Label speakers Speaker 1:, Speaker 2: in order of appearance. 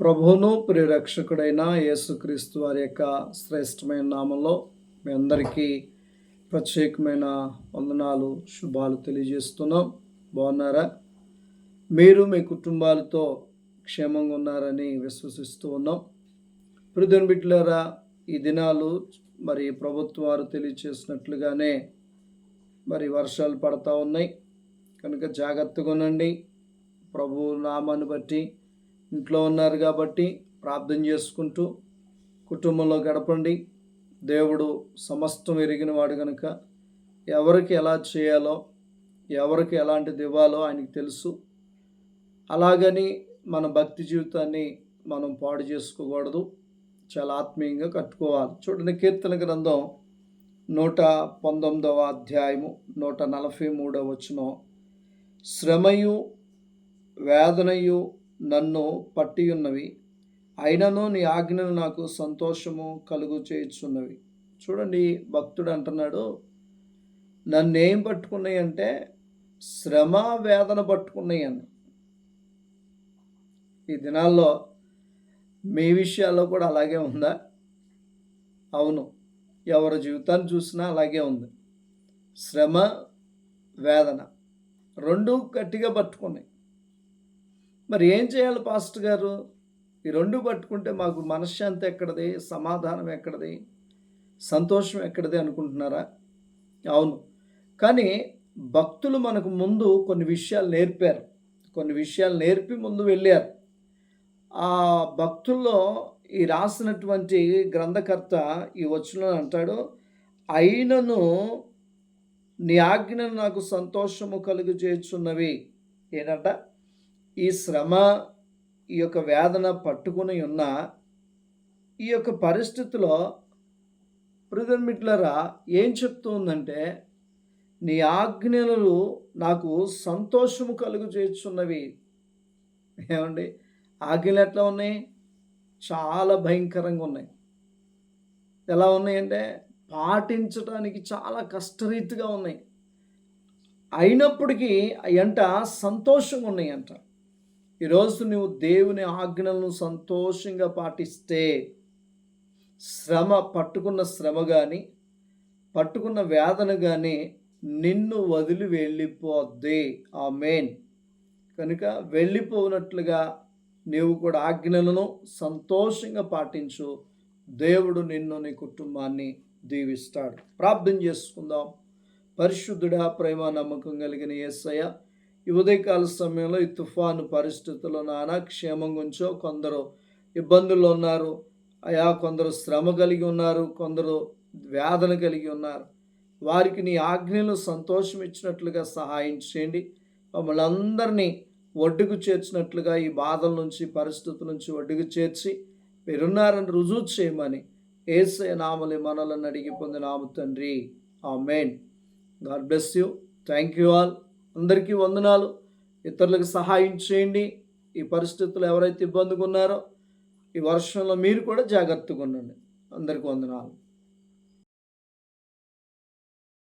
Speaker 1: ప్రభువును ప్రియరక్షకుడైన యేసుక్రీస్తు వారి యొక్క శ్రేష్టమైన నామంలో మీ అందరికీ ప్రత్యేకమైన వందనాలు శుభాలు తెలియజేస్తున్నాం. బాగున్నారా? మీరు మీ కుటుంబాలతో క్షేమంగా ఉన్నారని విశ్వసిస్తూ ఉన్నాం. ప్రిధన్ బిడ్డలారా ఈ దినాలు మరి ప్రభుత్వం వారు తెలియచేసినట్లుగానే మరి వర్షాలు పడతా ఉన్నాయి. కనుక జాగ్రత్తగా ఉండండి. ప్రభు నామాన్ని బట్టి ఇంట్లో ఉన్నారు కాబట్టి ప్రార్థన చేసుకుంటూ కుటుంబంలో గడపండి. దేవుడు సమస్తం ఎరిగిన వాడు కనుక ఎవరికి ఎలా చేయాలో ఎవరికి ఎలాంటిది ఇవ్వాలో ఆయనకి తెలుసు. అలాగని మన భక్తి జీవితాన్ని మనం పాడు చేసుకోకూడదు. చాలా ఆత్మీయంగా కట్టుకోవాలి. చూడండి కీర్తన గ్రంథం నూట పంతొమ్మిదవ అధ్యాయము నూట నలభై మూడవ వచనం. శ్రమయు వేదనయు నన్ను పట్టియున్నవి. అయినను నీ ఆజ్ఞను నాకు సంతోషము కలుగు చేయుచున్నవి. చూడండి భక్తుడు అంటున్నాడు నన్ను ఏం పట్టుకున్నాయి అంటే శ్రమ వేదన పట్టుకున్నాయి ఈ దినాల్లో మీ విషయాల్లో కూడా అలాగే ఉందా? అవును ఎవరి జీవితాన్ని చూసినా అలాగే ఉంది. శ్రమ వేదన రెండు గట్టిగా పట్టుకున్నాయి. మరి ఏం చేయాలి పాస్టర్ గారు? ఈ రెండు పట్టుకుంటే మాకు మనశ్శాంతి ఎక్కడది? సమాధానం ఎక్కడది? సంతోషం ఎక్కడది అనుకుంటున్నారా? అవును. కానీ భక్తులు మనకు ముందు కొన్ని విషయాలు నేర్పారు. కొన్ని విషయాలు నేర్పి ముందు వెళ్ళారు. ఆ భక్తుల్లో ఈ రాసినటువంటి గ్రంథకర్త ఈ వచనం అంటాడు అయినను నీ ఆజ్ఞను నాకు సంతోషము కలుగు చేస్తున్నవి ఏంటంట? ఈ శ్రమ ఈ యొక్క వేదన పట్టుకుని ఉన్న ఈ యొక్క పరిస్థితిలో మిట్లరా ఏం చెప్తూ ఉందంటే నీ ఆజ్ఞలు నాకు సంతోషము కలుగు చేస్తున్నవి. ఏమండి? ఆజ్ఞలు ఎట్లా ఉన్నాయి? చాలా భయంకరంగా ఉన్నాయి. ఎలా ఉన్నాయంటే పాటించడానికి చాలా కష్టరీతిగా ఉన్నాయి. అయినప్పటికీ ఎంట సంతోషంగా ఉన్నాయి అంట ఈరోజు నువ్వు దేవుని ఆజ్ఞలను సంతోషంగా పాటిస్తే శ్రమ పట్టుకున్న శ్రమ కానీ పట్టుకున్న వేదన కానీ నిన్ను వదిలి వెళ్ళిపోద్ది. ఆ మెయిన్ కనుక వెళ్ళిపోనట్లుగా నీవు కూడా ఆజ్ఞలను సంతోషంగా పాటించు. దేవుడు నిన్ను నీ కుటుంబాన్ని దీవిస్తాడు. ప్రార్థన చేసుకుందాం. పరిశుద్ధుడా ప్రేమ నమ్మకం కలిగిన యేసయ్య ఈ ఉదయకాల సమయంలో ఈ తుఫాను పరిస్థితుల్లో నానా క్షేమంగా ఉంచో కొందరు ఇబ్బందుల్లో ఉన్నారు. అయా కొందరు శ్రమ కలిగి ఉన్నారు కొందరు వేదన కలిగి ఉన్నారు. వారికి నీ ఆజ్ఞలు సంతోషం ఇచ్చినట్లుగా సహాయం చేయండి. మమ్మల్ని అందరినీ ఒడ్డుకు చేర్చినట్లుగా ఈ బాధల నుంచి పరిస్థితుల నుంచి ఒడ్డుకు చేర్చి మీరున్నారని రుజువు చేయమని ఏసే నామలి మనలను అడిగి పొందినాము తండ్రి. Amen God bless you. Thank you all. అందరికీ వందనాలు. ఇతరులకు సహాయం చేయండి. ఈ పరిస్థితులు ఎవరైతే ఇబ్బందిగా ఉన్నారో ఈ వర్షంలో మీరు కూడా జాగ్రత్తగా ఉండండి. అందరికీ వందనాలు.